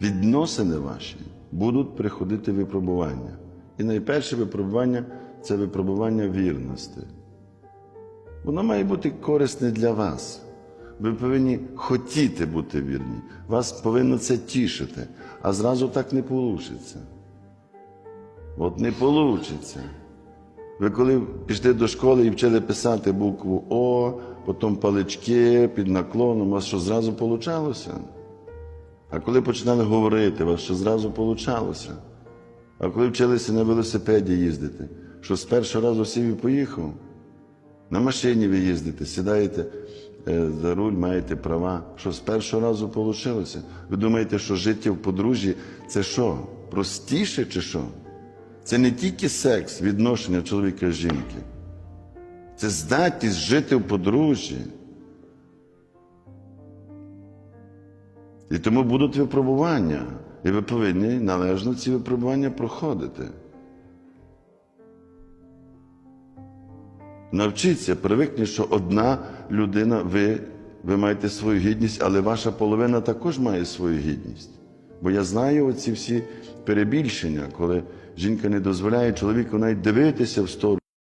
відносини ваші будуть приходити випробування. І найперше випробування це випробування вірності. Воно має бути корисне для вас. Ви повинні хотіти бути вірні. Вас повинно це тішити, а зразу так не вийде. От не вийде. Ви коли пішли до школи і вчили писати букву О, потім палички під наклоном, у вас що зразу получалося? А коли починали говорити, у вас що зразу получалося? А коли вчилися на велосипеді їздити, що з першого разу сів і поїхав? На машині ви їздите, сідаєте е, за руль, маєте права. Що з першого разу вийшло? Ви думаєте, що життя в подружжі це що? Простіше чи що? Це не тільки секс, відношення чоловіка і жінки. Це здатність жити в подружжі. І тому будуть випробування. І ви повинні належно ці випробування проходити. Навчіться, привикніть, що одна людина, ви, ви маєте свою гідність, але ваша половина також має свою гідність. Бо я знаю оці всі перебільшення, коли жінка не дозволяє чоловіку навіть дивитися в сторону.